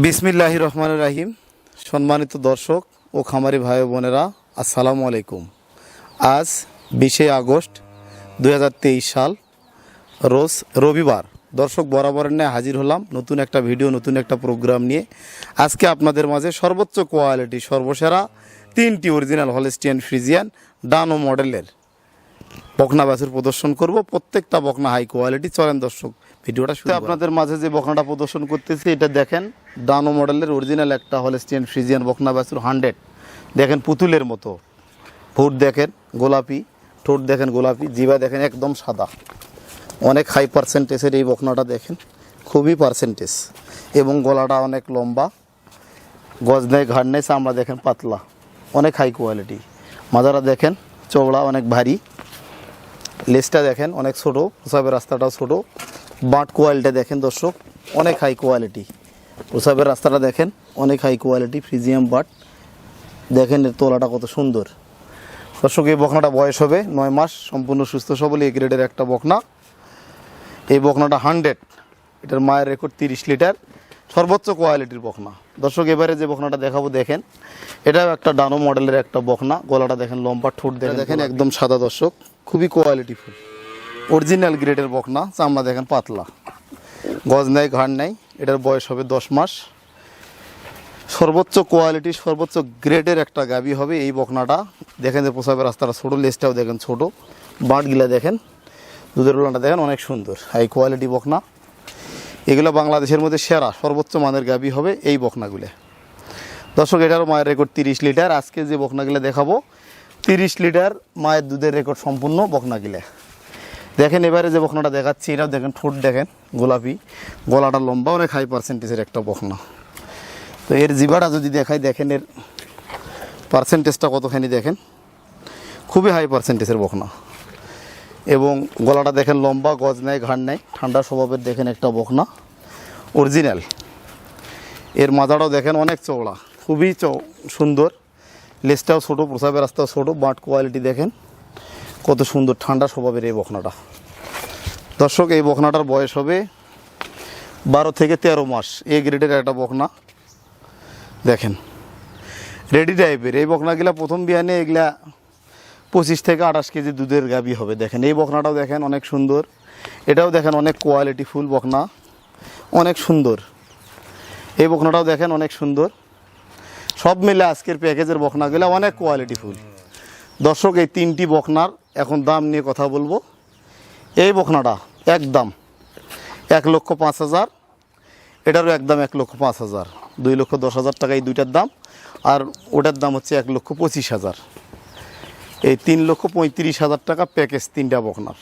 বিসমিল্লাহ রহমান রাহিম। সম্মানিত দর্শক ও খামারি ভাই বোনেরা, আসসালামু আলাইকুম। আজ বিশে আগস্ট দু হাজার তেইশ সাল, রোজ রবিবার। দর্শক বরাবরের নিয়ে হাজির হলাম নতুন একটা ভিডিও, নতুন একটা প্রোগ্রাম নিয়ে। আজকে আপনাদের মাঝে সর্বোচ্চ কোয়ালিটি সর্বসেরা তিনটি অরিজিনাল হলেস্টিয়ান ফ্রিজিয়ান ডানো মডেলের বকনা বাছুর প্রদর্শন করব। প্রত্যেকটা বকনা হাই কোয়ালিটি চলেন দর্শক ভিডিওটা শুধু আপনাদের মাঝে যে বকনাটা প্রদর্শন করতেছি এটা দেখেন ডানো মডেলের অরিজিনাল একটা হলেস্টিয়ান ফ্রিজিয়ান বকনা বাছুর হান্ড্রেড দেখেন পুতুলের মতো। ফুট দেখেন গোলাপি ঠোঁট দেখেন গোলাপি জিবা দেখেন একদম সাদা। অনেক হাই পার্সেন্টেজের এই বকনাটা দেখেন খুবই পার্সেন্টেজ এবং গলাটা অনেক লম্বা গজ নেই ঘাড় নেই চামড়া দেখেন পাতলা। অনেক হাই কোয়ালিটি মাজারা দেখেন চওড়া অনেক ভারী। লেজটা দেখেন, অনেক ছোট প্রসাবের রাস্তাটাও ছোট। বাট কোয়ালিটি দেখেন দর্শক, অনেক হাই কোয়ালিটি প্রসাবের রাস্তাটা দেখেন, অনেক হাই কোয়ালিটি ফ্রিজিয়াম বাট। দেখেন এর তোলাটা কত সুন্দর। দর্শক, এই বকনাটা বয়স হবে নয় মাস, সম্পূর্ণ সুস্থ সবল এই গ্রেডের একটা বকনা। এই বকনাটা হান্ড্রেড এটার মায়ের রেকর্ড তিরিশ লিটার। সর্বোচ্চ কোয়ালিটির বকনা দর্শক, এবারে যে বকনাটা দেখাবো, দেখেন। এটাও একটা ডানো মডেলের একটা বকনা গলাটা দেখেন, লম্বা ঠোঁট দেখেন। দেখেন, একদম সাদা দর্শক। খুবই কোয়ালিটিফুল অরিজিনাল গ্রেডের বকনা চামড়া দেখেন, পাতলা। গজ নেয় ঘাড় নেয় এটার বয়স হবে দশ মাস। সর্বোচ্চ কোয়ালিটি সর্বোচ্চ গ্রেডের একটা গাবি হবে এই বকনাটা দেখেন যে প্রসাবের রাস্তাটা ছোটো লেজটাও দেখেন ছোটো। বাঁটগুলা দেখেন, দুধের ওলানটা দেখেন অনেক সুন্দর। হাই কোয়ালিটি বকনা এগুলো বাংলাদেশের মধ্যে সেরা, সর্বোচ্চ মানের গাবি হবে এই বকনাগুলো। দর্শক, এটারও মায়ের রেকর্ড তিরিশ লিটার। আজকে যে বকনাগুলো দেখাবো, তিরিশ লিটার মায়ের দুধের রেকর্ড সম্পূর্ণ বকনাগুলো। দেখেন, এবারে যে বকনাটা দেখাচ্ছি, এটাও দেখেন, ঠোঁট দেখেন, গোলাপি। গলাটা লম্বা, অনেক হাই পার্সেন্টেজের একটা বকনা। তো এর জিবাটা যদি দেখাই, দেখেন এর পার্সেন্টেজটা কতখানি দেখেন? খুবই হাই পার্সেন্টেজের বকনা। এবং গলাটা দেখেন লম্বা, গজ নেয় ঘাড় নেয় ঠান্ডা স্বভাবের দেখেন একটা বকনা। অরিজিনাল এর মাজাটাও দেখেন অনেক চওড়া, খুবই চ সুন্দর। লেজটাও ছোটো, প্রসাবের রাস্তাও ছোটো, বাট কোয়ালিটি দেখেন কত সুন্দর, ঠান্ডা স্বভাবের এই বকনাটা। দর্শক, এই বকনাটার বয়স হবে বারো থেকে তেরো মাস। এ গ্রেডের একটা বকনা। দেখেন। রেডি টাইপের এই বকনাগুলা প্রথম বিয়ানে এগুলা পঁচিশ থেকে আঠাশ কেজি দুধের গাবি হবে, দেখেন। এই বকনাটাও দেখেন অনেক সুন্দর। এটাও দেখেন অনেক কোয়ালিটি ফুল বকনা। অনেক সুন্দর। এই বকনাটাও দেখেন অনেক সুন্দর। সব মিলে আজকের প্যাকেজের বকনাগুলো অনেক কোয়ালিটি ফুল। দর্শক, এই তিনটি বকনার এখন দাম নিয়ে কথা বলব। এই বকনাটা একদম এক লক্ষ পাঁচ হাজার। এটারও একদম এক লক্ষ পাঁচ হাজার। দুই লক্ষ দশ হাজার টাকা এই দুইটার দাম। আর ওটার দাম হচ্ছে এক লক্ষ পঁচিশ হাজার। এই তিন লক্ষ পঁয়ত্রিশ হাজার টাকা প্যাকেজ তিনটা বকনার।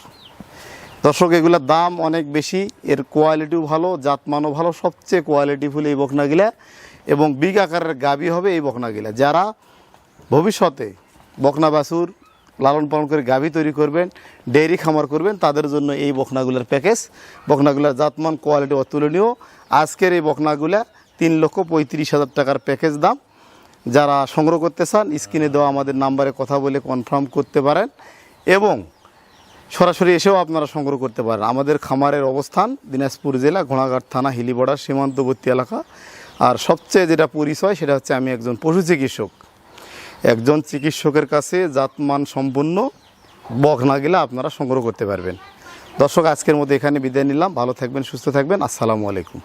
দর্শক এগুলোর দাম অনেক বেশি, এর কোয়ালিটিও ভালো জাতমানও ভালো, সবচেয়ে কোয়ালিটিফুল এই বকনাগুলা, এবং বিগ আকারের গাবি হবে এই বকনাগুলা। যারা ভবিষ্যতে বকনা বাছুর লালন পালন করে গাভি তৈরি করবেন ডেইরি খামার করবেন, তাদের জন্য এই বকনাগুলোর প্যাকেজ বকনাগুলোর জাতমান কোয়ালিটি অতুলনীয়। আজকের এই বকনাগুলা তিন লক্ষ পঁয়ত্রিশ হাজার টাকার প্যাকেজ দাম। যারা সংগ্রহ করতে চান, স্ক্রিনে দেওয়া আমাদের নাম্বারে কথা বলে কনফার্ম করতে পারেন এবং সরাসরি এসেও আপনারা সংগ্রহ করতে পারেন। আমাদের খামারের অবস্থান দিনাজপুর জেলা, ঘোড়াঘাট থানা হিলিবর্ডার সীমান্তবর্তী এলাকা। আর সবচেয়ে যেটা পরিচয়, সেটা হচ্ছে আমি একজন পশু চিকিৎসক। একজন চিকিৎসকের কাছে জাতমান সম্পূর্ণ বক না গেলে আপনারা সংগ্রহ করতে পারবেন। দর্শক, আজকের মধ্যে এখানে বিদায় নিলাম। ভালো থাকবেন, সুস্থ থাকবেন। আসসালামু আলাইকুম।